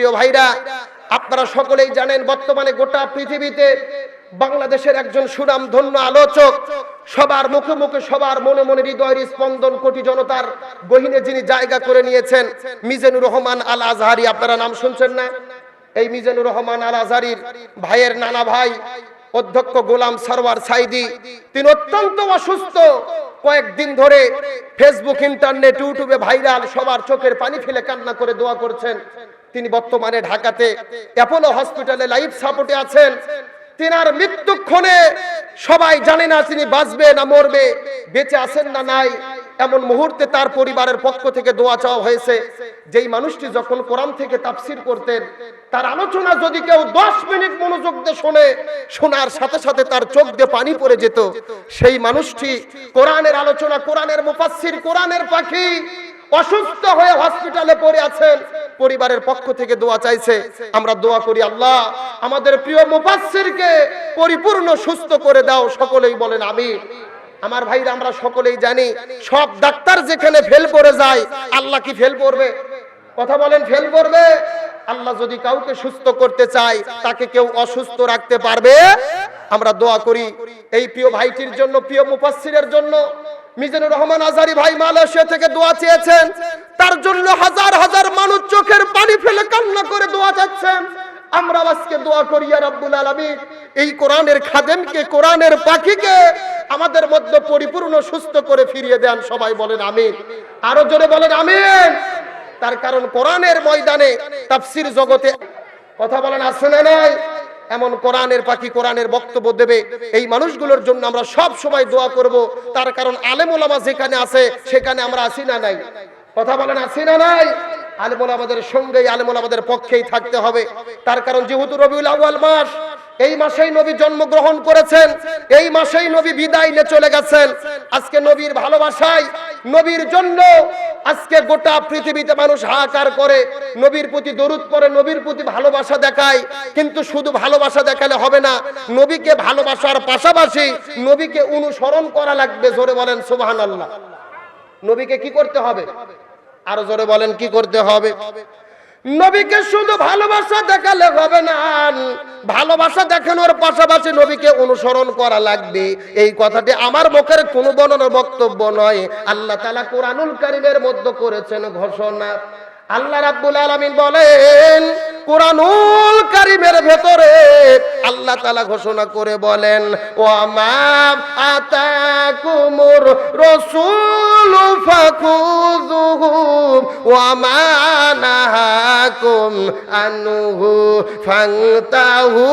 প্রিয় ভাইরা, আপনারা সকলেই জানেন বর্তমানে গোটা পৃথিবীতে বাংলাদেশের একজন সুনাম ধন্য আলোচক, সবার মুখে মুখে সবার মনে মনে হৃদয়ের স্পন্দন কোটি জনতার গহিনে যিনি জায়গা করে নিয়েছেন, মিজানুর রহমান আল আজহারি আপনারা নাম শুনছেন না? এই মিজানুর রহমান আল আজহারির ভাইয়ের নানা ভাই, অধ্যক্ষ গোলাম সরওয়ার সাইদি, তিনি অত্যন্ত অসুস্থ। কয়েকদিন ধরে ফেসবুক, ইন্টারনেট, ইউটিউবে ভাইরাল, সবার চোখের পানি ফেলে কান্না করে দোয়া করছেন। তিনি বর্তমানে ঢাকাতে অ্যাপোলো হসপিটালে লাইফ সাপোর্টে আছেন। তিনার মৃত্যুক্ষণে সবাই জানে না তিনি বাঁচবে না মরবে, বেঁচে আছেন না নাই। এমন মুহূর্তে তার পরিবারের পক্ষ থেকে দোয়া চাওয়া হয়েছে যেই মানুষটি যখন কোরআন থেকে তাফসির করতেন, তার আলোচনা যদি কেউ দশ মিনিট মনোযোগ দিয়ে শোনে, শোনার সাথে সাথে তার চোখ দিয়ে পানি পড়ে যেত। সেই মানুষটি কোরআনের আলোচনা, কোরআনের মুফাসসির, কোরআনের পাখি অসুস্থ হয়ে হসপিটালে পড়ে আছেন। পরিবারের পক্ষ থেকে দোয়া চাইছে। আমরা দোয়া করি, আল্লাহ, আমাদের প্রিয় মুফাসসিরকে পরিপূর্ণ সুস্থ করে দাও, সকলেই বলেন আমি আমার ভাইরা, আমরা সকলেই জানি, সব ডাক্তার যেখানে ফেল করে যায়, আল্লাহ কি ফেল করবে কথা বলেন, ফেল করবে আল্লাহ যদি কাউকে সুস্থ করতে চায়, তাকে কেউ অসুস্থ রাখতে পারবে? আমরা দোয়া করি, এই প্রিয় ভাইটির জন্য, প্রিয় মুফাসসিরের জন্য মিজানুর রহমান আজারি ভাই মালয়েশিয়া থেকে দোয়া চেয়েছেন। তার জন্য হাজার হাজার মানুষ চোখের পানি ফেলে কান্না করে দোয়া চাচ্ছেন। আমরা আজকে দোয়া করি রাব্বুল আলামিন। এই কোরআনের খাদেমকে, কোরআনের পাখিকে আমাদের মধ্যে পরিপূর্ণ, সুস্থ করে ফিরিয়ে দেন। সবাই বলেন আমিন। আরও জোরে বলেন আমিন। তার কারণ কোরআনের ময়দানে তাফসির জগতে কথা বলেন না নাই এমন কোরআনের পাখি কোরআনের বক্তব্য দেবে। এই মানুষগুলোর জন্য আমরা সব সময় দোয়া করব। তার কারণ আলেম ওলামা যেখানে আছে, সেখানে আমরা আসি না নাই। কথা বলেন আসি না নাই? আলেমুল সঙ্গেই আলেমুল পক্ষেই থাকতে হবে। তার কারণ যেহেতু রবিউল আউয়াল মাস, এই মাসেই নবী জন্মগ্রহণ করেছেন, এই মাসেই নবী বিদায় নিয়ে চলে গেছেন। আজকে নবীর ভালোবাসায় নবীর জন্য আজকে গোটা পৃথিবীতে মানুষ হাহাকার করে, নবীর প্রতি দরুদ করে নবীর প্রতি ভালোবাসা দেখায়। কিন্তু শুধু ভালোবাসা দেখালে হবে না, নবীকে ভালোবাসার পাশাপাশি নবীকে অনুসরণ করা লাগবে, জোরে বলেন সুবহানাল্লাহ। নবীকে কি করতে হবে? আরও জোরে বলেন, কি করতে হবে? নবীকে শুধু ভালোবাসা দেখালে হবে না। ভালোবাসা দেখানোর পাশাপাশি নবীকে অনুসরণ করা লাগবে। এই কথাটি আমার মুখের কোনো বর্ণনার বক্তব্য নয়। আল্লাহ তালা কোরআনুল কারিমের মধ্যে করেছেন ঘোষণা। আল্লাহ রাব্বুল আলামিন বলেন, কোরআনুল কারীমের ভেতরে আল্লাহ তাআলা ঘোষণা করে বলেন ওয়া মা আতাকুমুর রাসূল ফাকুযুহু ওয়া মা নাহাকুম আনহু ফান্তাহু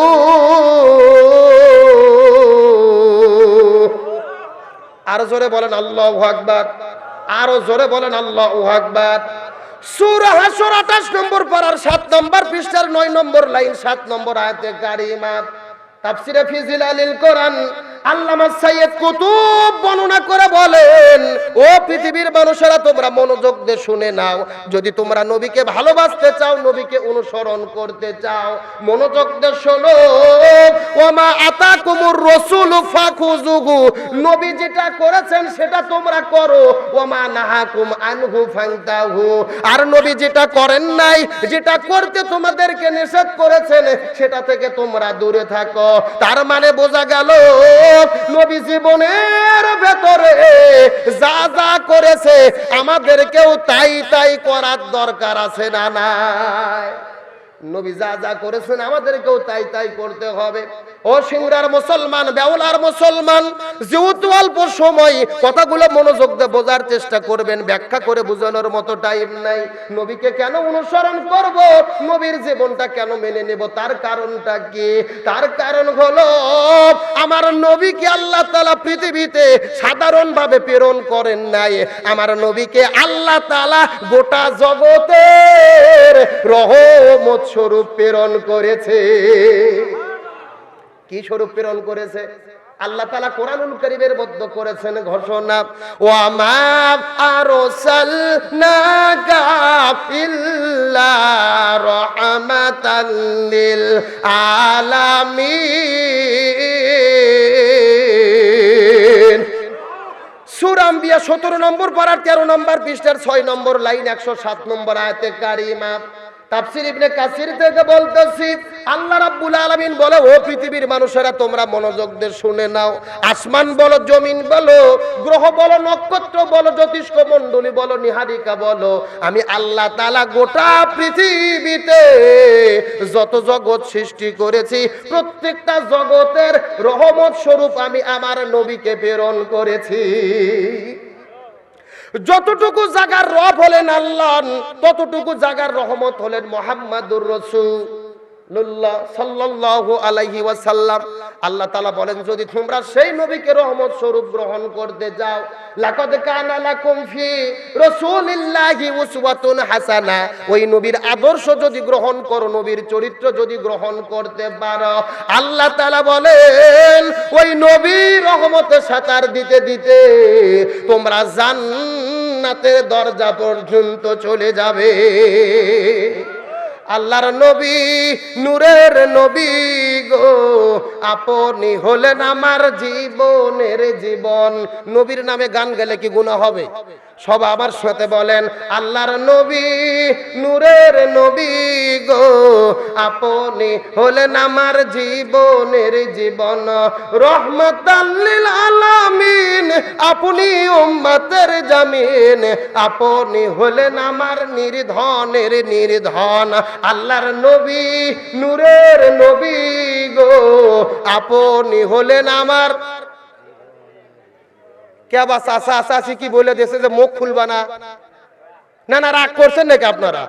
আর জোরে বলেন আল্লাহু আকবার, আরও জোরে বলেন আল্লাহু আকবার। সূরা হাসর 28 নম্বর পারার 7 নম্বর পৃষ্ঠার নয় নম্বর লাইন, সাত নম্বর আয়াতে কারিমা। তাফসিরে ফিজিল আলিল কোরআন আল্লামা সাইয়্যিদ কুতুব বর্ণনা করে বলেন, ও পৃথিবীর মানুষেরা, তোমরা মনোযোগ দিয়ে শুনে নাও। যদি তোমরা নবীকে ভালোবাসতে চাও, নবীকে অনুসরণ করতে চাও, মনোযোগ দিয়ে শোনো। ওমা আতাকুমুর রাসূল ফাখুযুহু। নবী যেটা করেছেন, সেটা তোমরা করো। ওমা নাহাকুম আনহু ফান্তাহু। আর নবী যেটা করেন নাই, যেটা করতে তোমাদেরকে নিষেধ করেছেন, সেটা থেকে তোমরা দূরে থাকো। তার মানে বোঝা গেল নবী জীবনের ভেতরে যা যা করেছে, আমাদেরকেও তাই তাই করার দরকার আছে না নাই? নবী যা যা করেছেন, আমাদেরকেও তাই তাই করতে হবে। ও সিংরার মুসলমান বেওলার মুসলমান, যেহেতু অল্প সময় কথাগুলো মনোযোগ দিয়ে বোঝার চেষ্টা করবেন, ব্যাখ্যা করে বোঝানোর মতো টাইম নাই। নবীকে কেন অনুসরণ করব? নবীর জীবনটা কেন মেনে নেব? তার কারণটা কি? তার কারণ হলো, আমার নবীকে আল্লাহ তালা পৃথিবীতে সাধারণভাবে প্রেরণ করেন নাই। আমার নবীকে আল্লাহ তালা গোটা জগতের রহমত স্বরূপ প্রেরণ করেছে। কি স্বরূপ প্রেরণ করেছে? আল্লাহ তালা কোরআনুল করিমের মধ্যে করেছেন ঘোষণা ও আমার আরও আলামিন। সুরাম্বিয়া সতেরো নম্বর পাড়ার তেরো নম্বর পৃষ্ঠার ছয় নম্বর লাইন, একশো সাত নম্বর আয়তে কারিমা। থেকে বলতেছি, আল্লাহ ও পৃথিবীর মানুষেরা, তোমরা মনোযোগ দিয়ে শুনে নাও। আসমান বলো, জমিন বলো, গ্রহ বলো, নক্ষত্র বলো বলো বলো। আমি আল্লাহ গোটা পৃথিবীতে যত জগৎ সৃষ্টি করেছি, প্রত্যেকটা জগতের রহমত স্বরূপ আমি আমার নবীকে প্রেরণ করেছি। যতটুকু জাগার রব হলেন আল্লাহ ততটুকু জাগার রহমত হলেন মোহাম্মদুর রসুল। আল্লাহ তাআলা বলেন, যদি তোমরা সেই নবীকে রহমত স্বরূপ গ্রহণ করতে যাও কানা হাসানা ওই নবীর আদর্শ যদি গ্রহণ করো, নবীর চরিত্র যদি গ্রহণ করতে পারো, আল্লাহ তাআলা বলেন, ওই নবী রহমতে সাঁতার দিতে দিতে তোমরা জান্নাতের দরজা পর্যন্ত চলে যাবে। আল্লাহর নবী, নূরের নবী গো। আপনি হলেন আমার জীবনের জীবন। নবীর নামে গান গেলে কি গুণা হবে? সব আমার সাথে বলেন, আল্লাহর নবী, নূরের নবী গো। আপনি হলেন আমার জীবনের জীবন। রহমতাল্লিল আলামিন, আপনি উম্মতের জামিন। আপনি হলেন আমার নির্ধনের নির্ধন। আল্লাহর নবী, নূরের নবী গো। আপনি হলেন আমার। কে আসা আসা আসি কি বলে দেশে যে মুখ খুলবা না? না না, রাগ করছেন নাকি আপনারা?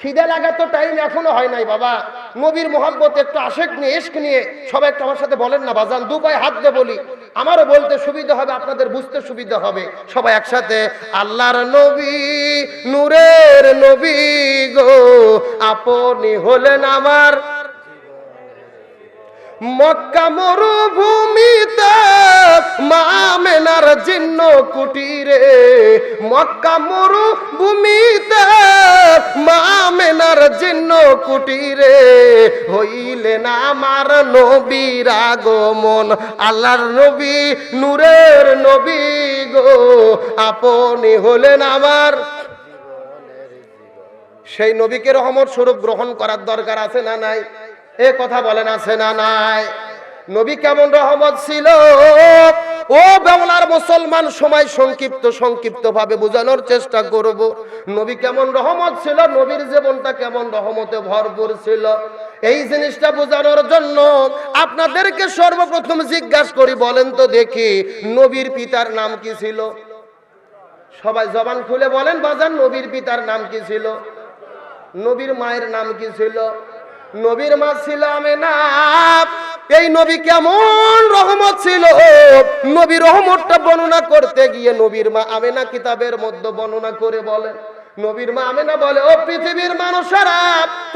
খিদে লাগা তো টাইম এখনও হয় নাই বাবা। নবীর মোহাম্মত একটু আশেক নিয়ে ইস্ক নিয়ে সবাই একটু আমার সাথে বলেন না, বাজান, দু পায়ে হাত দিয়ে বলি। আমারও বলতে সুবিধা হবে, আপনাদের বুঝতে সুবিধা হবে। সবাই একসাথে, আল্লাহর নবী, নূরের নবী গো, আপনি হলেন আমার মক্কা মরুভূমিতে মামেনার জিন্ন কুটিরে। মক্কা মরুভূমিতে মামেনার জিন্ন কুটিরে হইলেন আমার নবীর আগমন আল্লাহর নবী, নূরের নবী গো, আপনি হলেন আমার সেই নবীকে রহমত স্বরূপ গ্রহণ করার দরকার আছে না নাই? এ কথা বলেন আছে না নাই? নবী কেমন রহমত ছিল? ও বাংলার মুসলমান, সময় সংক্ষিপ্ত সংক্ষিপ্ত ভাবে বোঝানোর চেষ্টা করব। নবী কেমন রহমত ছিল, নবীর জীবনটা কেমন রহমতে ভরপুর ছিল। এই জিনিসটা বোঝানোর জন্য আপনাদেরকে সর্বপ্রথম জিজ্ঞাসা করি, বলেন তো দেখি, নবীর পিতার নাম কি ছিল? সবাই জবান খুলে বলেন বাজার নবীর পিতার নাম কি ছিল? নবীর মায়ের নাম কি ছিল? নবীর মা ছিল আমেনা এই নবী কেমন রহমত ছিল? নবী রহমতটা বর্ণনা করতে গিয়ে নবীর মা আমেনা কিতাবের মধ্যে বর্ণনা করে বলেন নবীর মা আমেনা বলে, ও পৃথিবীর মানুষেরা,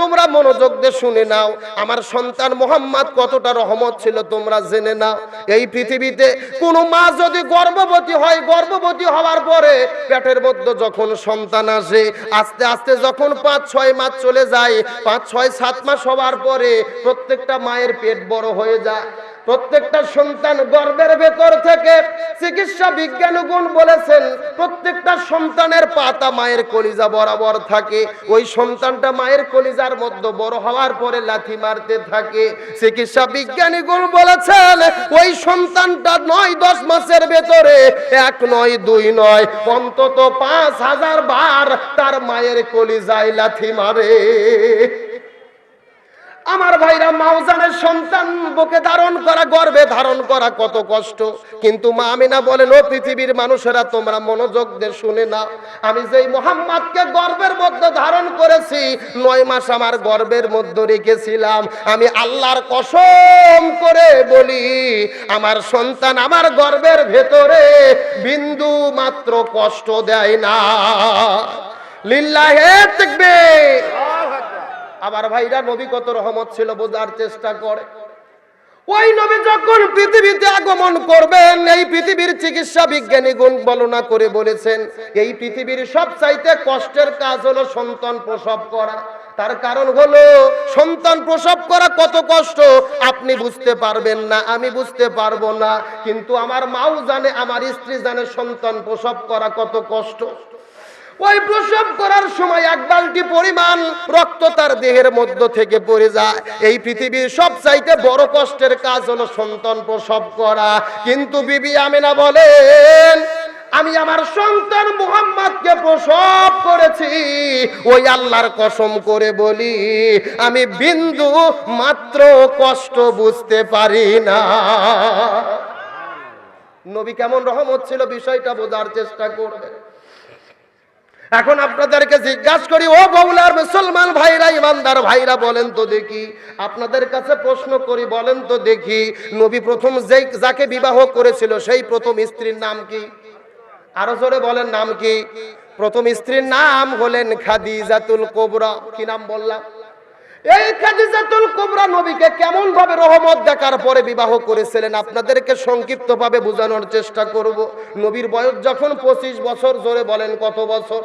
তোমরা মনোযোগ দিয়ে শুনে নাও। আমার সন্তান মোহাম্মদ কতটা রহমত ছিল, তোমরা জেনে নাও। এই পৃথিবীতে কোন মা যদি গর্ভবতী হয়, গর্ভবতী হওয়ার পরে পেটের মধ্যে যখন সন্তান আসে, আস্তে আস্তে যখন পাঁচ, ছয় মাস চলে যায়, পাঁচ, ছয়, সাত মাস হওয়ার পরে প্রত্যেকটা মায়ের পেট বড় হয়ে যায়। প্রত্যেকটা সন্তান গর্ভের ভেতর থেকে চিকিৎসা বিজ্ঞান গুণ বলেছেন, প্রত্যেকটা সন্তানের পাতা মায়ের কলিজা বরাবর থাকে। ওই সন্তানটা মায়ের কলিজার মধ্যে বড় হওয়ার পরে লাথি মারতে থাকে। চিকিৎসা বিজ্ঞানী গুণ বলেছেন, ওই সন্তানটা নয়, দশ মাসের ভেতরে, এক নয়, দুই নয়, অন্তত পাঁচ হাজার বার তার মায়ের কলিজায় লাথি মারে। আমার ভাইরা মাওজানের সন্তান বুকে ধারণ করা, গর্বে ধারণ করা কত কষ্ট। কিন্তু মা আমিনা বলেন, ও পৃথিবীর মানুষেরা, তোমরা মনোযোগ দিয়ে শুনে না আমি যেই মোহাম্মদকে গর্বের মধ্যে ধারণ করেছি, নয় মাস আমার গর্বের মধ্যে রেখেছিলাম। আমি আল্লাহর কসম করে বলি, আমার সন্তান আমার গর্বের ভেতরে বিন্দু মাত্র কষ্ট দেয় না। লিল্লাহে তাকবীর। আবার ভাইরা নবী কত রহমত ছিল বোঝার চেষ্টা করে। ওই নবী যখন পৃথিবীতে আগমন করবেন, এই পৃথিবীর চিকিৎসা বিজ্ঞানী গুণ বর্ণনা করে বলেছেন, এই পৃথিবীর সব চাইতে কষ্টের কাজ হলো সন্তান প্রসব করা। তার কারণ হলো, সন্তান প্রসব করা কত কষ্ট, আপনি বুঝতে পারবেন না, আমি বুঝতে পারব না। কিন্তু আমার মাও জানে, আমার স্ত্রী জানে সন্তান প্রসব করা কত কষ্ট। ওই প্রসব করার সময় এক বালতি পরিমাণ রক্ত তার দেহের মধ্য থেকে পড়ে যায়। এই পৃথিবীর সব চাইতে বড় কষ্টের কাজ হলো সন্তান প্রসব করা। কিন্তু বিবি আমিনা বলেন, আমি আমার সন্তান মুহাম্মদকে প্রসব করেছি। ওই আল্লাহর কসম করে বলি, আমি বিন্দু মাত্র কষ্ট বুঝতে পারি না। নবী কেমন রহমত ছিল, বিষয়টা বোঝার চেষ্টা করবে এখন আপনাদেরকে জিজ্ঞাসা করি, ও বৌলার মুসলমান ভাইরা, ইমানদার ভাইরা, বলেন তো দেখি। আপনাদের কাছে প্রশ্ন করি, বলেন তো দেখি, নবী প্রথম যেই, যাকে বিবাহ করেছিল, সেই প্রথম স্ত্রীর নাম কি? আরও জোরে বলেন, নাম কি? প্রথম স্ত্রীর নাম হলেন খাদিজাতুল কোবরা। কি নাম বললাম? এই খাদিজাতুল কোবরা নবীকে কেমন ভাবে রহমত দেখার পরে বিবাহ করেছিলেন, আপনাদেরকে সংক্ষিপ্ত ভাবে বোঝানোর চেষ্টা করব। নবীর বয়স যখন পঁচিশ বছর, জোরে বলেন কত বছর?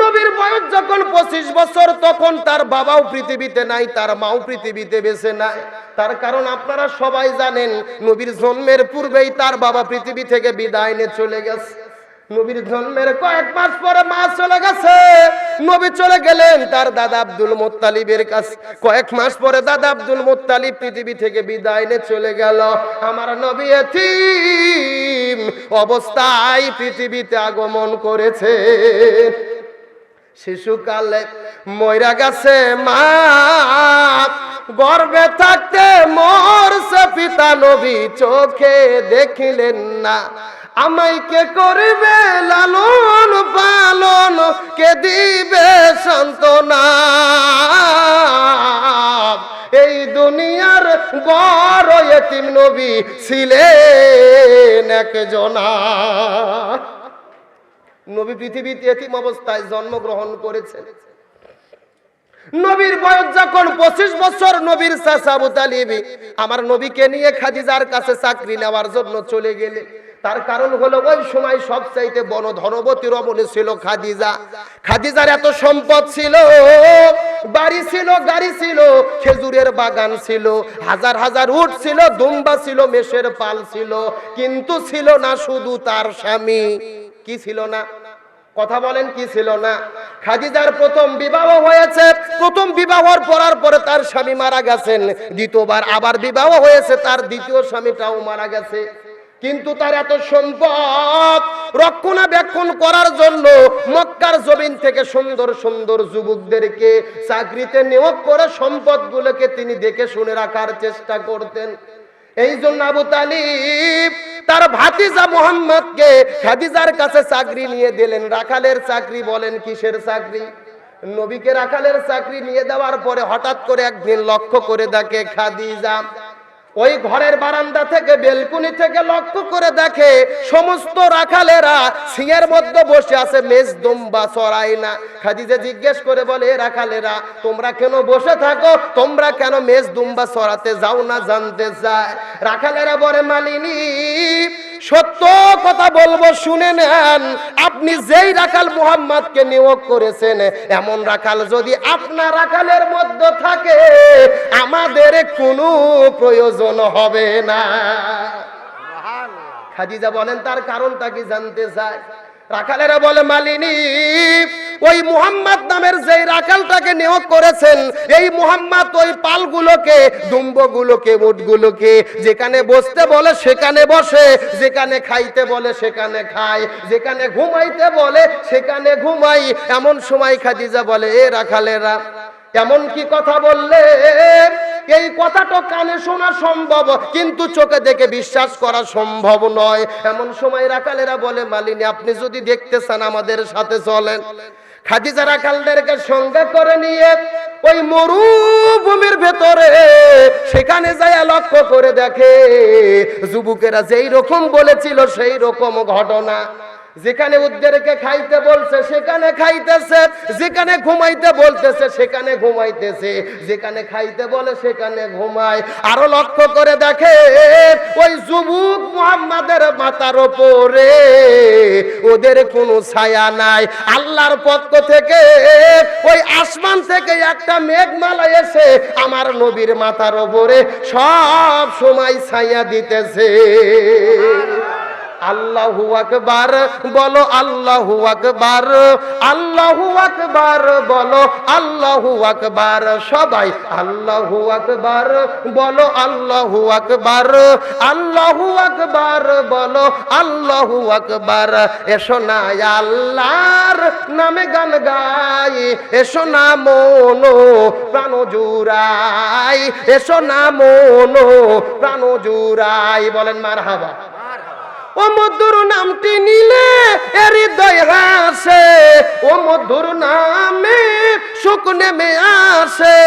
নবীর বয়স যখন পঁচিশ বছর, তখন তার বাবাও পৃথিবীতে নাই, তার মাও পৃথিবীতে বেঁচে নাই। তার কারণ আপনারা সবাই জানেন, নবীর জন্মের পূর্বেই তার বাবা পৃথিবী থেকে বিদায় নিয়ে চলে গেছে। নবীর জন্মের কয়েক মাস পরে মা চলে গেছে। নবী চলে গেলেন তার দাদা আব্দুল মোত্তালিবের কাছে। কয়েক মাস পরে দাদা আব্দুল মোত্তালিব পৃথিবী থেকে বিদায় নিয়ে চলে গেল। আমার নবী এতিম অবস্থায় পৃথিবীতে আগমন করেছে। শিশুকালে ময়রা গেছে মা। গর্বে থাকতে মরছে পিতা নবী, চোখে দেখিলেন না। আমায় কে করবে লালন পালন, কে দিবে সান্ত্বনা? এই দুনিয়ার বড় এতিম নবী ছিলেন একজনা। নবী পৃথিবীতে এতিম অবস্থায় জন্মগ্রহণ করেছেন। নবীর বয়স যখন পঁচিশ বছর, নবীর চাচা আমার নবীকে নিয়ে খাদিজার কাছে চাকরি নেওয়ার জন্য চলে গেলে তার কারণ হলো ওই সময় সবচাইতে বন ধনবতী রমণী ছিল খাদিজা। খাদিজার এত সম্পদ ছিল, বাড়ি ছিল, গাড়ি ছিল, খেজুরের বাগান ছিল, হাজার হাজার উট ছিল, দুম্বা ছিল মেষের পাল ছিল, কিন্তু ছিল না শুধু তার স্বামী। কি ছিল না? কথা বলেন, কি ছিল না? খাদিজার প্রথম বিবাহ হয়েছে, প্রথম বিবাহর পড়ার পরে তার স্বামী মারা গেছেন, দ্বিতীয়বার আবার বিবাহ হয়েছে, তার দ্বিতীয় স্বামীটাও মারা গেছে। কিন্তু তার এত সম্পদ রক্ষণাবেক্ষণ করার জন্য মক্কার জমিন থেকে সুন্দর সুন্দর যুবকদেরকে চাকরিতে নিয়োগ করে সম্পদগুলোকে তিনি দেখে শুনে রাখার চেষ্টা করতেন। এই জন্য আবু তালিব তার ভাতিজা মোহাম্মদকে খাদিজার কাছে চাকরি নিয়ে দিলেন। রাখালের চাকরি বলেন কিসের চাকরি? নবীকে রাখালের চাকরি নিয়ে দেওয়ার পরে হঠাৎ করে একদিন লক্ষ্য করে দেখে খাদিজা ওই ঘরের বারান্দা থেকে বেলকুনি থেকে লক্ষ্য করে দেখে সমস্ত রাখালেরা সিংয়ের মধ্যে বসে আছে, মেজ দুম্বা চড়াই না। খাদিজা জিজ্ঞেস করে বলে রাখালেরা, তোমরা কেন বসে থাকো? তোমরা কেন মেজ দুম্বা চড়াতে যাও না, জানতে চায়? রাখালেরা বলে, মালিনী সত্য কথা বলব শুনে নেন। আপনি যেই রাখাল মুহাম্মদকে নিয়োগ করেছেন এমন রাখাল যদি আপনার রাখালের মধ্যে থাকে আমাদের কোনো প্রয়োজন হবে না। খাদিজা বলেন তার কারণটা কি জানতে চায় রাখালেরা বলে, মালিনী, ওই মুহাম্মদ নামের যে রাখালটাকে নিয়োগ করেছেন, এই মুহাম্মদ ওই পালগুলোকে, দুম্বগুলোকে, উটগুলোকে, যেখানে বসতে বলে সেখানে বসে, যেখানে খাইতে বলে সেখানে খায়, যেখানে ঘুমাইতে বলে সেখানে ঘুমাই। এমন সময় খাদিজা বলে, এ রাখালেরা এমন কি কথা বললে? এই কথাটা কানে শোনা সম্ভব, কিন্তু চোখে দেখে বিশ্বাস করা সম্ভব নয়। এমন সময় রাখালেরা বলে, মালিনী, আপনি যদি দেখতে চান আমাদের সাথে চলেন। খাদিজা রাখালদেরকে সঙ্গে করে নিয়ে ওই মরুভূমির ভেতরে সেখানে যায় লক্ষ্য করে দেখে, যুবকেরা যেই রকম বলেছিল সেই রকম ঘটনা। যেখানে উদ্দেরকে খাইতে বলছে, সেখানে খাইতেছে। যেখানে ঘুমাইতে বলতেছে, সেখানে ঘুমাইতেছে। যেখানে খাইতে বলে, সেখানে ঘুমায়। আরও লক্ষ্য করে দেখে ওই যুবক মুহাম্মাদের মাথার ওপরে ওদের কোনো ছায়া নাই। আল্লাহর পক্ষ থেকে ওই আসমান থেকে একটা মেঘমালা এসে আমার নবীর মাথার ওপরে সব সময় ছায়া দিতেছে। আল্লাহু আকবার, বলো আল্লাহু আকবার আল্লাহু আকবার, বলো আল্লাহু আকবার, সবাই আল্লাহু আকবার, বলো আল্লাহু আকবার আল্লাহু আকবার, বলো আল্লাহু আকবার, এসো না আল্লাহর নামে গান গাই, এসো না মনো প্রাণ জুড়াই, এসো না মনো প্রাণ জুড়াই, বলেন মার হাবা ও মধুর নামটি নিলে হৃদয় হাসে ও মধুর নামে সুখ নেমে আসে।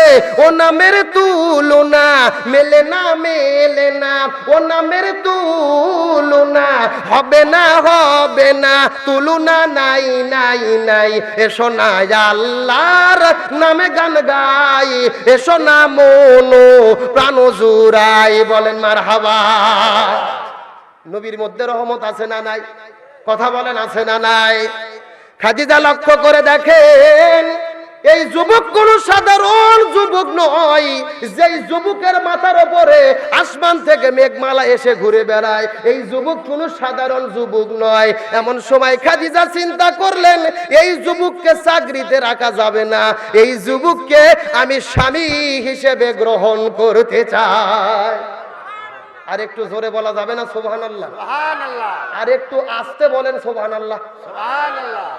ও নামের তুলনা মেলে না মেলে না। ও নামের তুলনা হবে না হবে না। তুলনা নাই নাই নাই। এসো না আল্লাহর নামে গান গাই। এসো না মনো প্রাণ জুড়াই। বলেন মার হাবা নবীর মধ্যে রহমত আছে না নাই? কথা বলেন, আছে না নাই? খাদিজা লক্ষ্য করে দেখেন, এই যুবক কোন সাধারণ যুবক নয়। যেই যুবকের মাথার উপরে আসমান থেকে মেঘমালা এসে ঘুরে বেড়ায়, এই যুবক কোন সাধারণ যুবক নয়। এমন সময় খাদিজা চিন্তা করলেন, এই যুবককে চাকরিতে রাখা যাবে না। এই যুবককে আমি স্বামী হিসেবে গ্রহণ করতে চাই। আর একটু জোরে বলা যাবে না? সোভান আল্লাহ আর একটু আস্তে বলেন সোভান আল্লাহ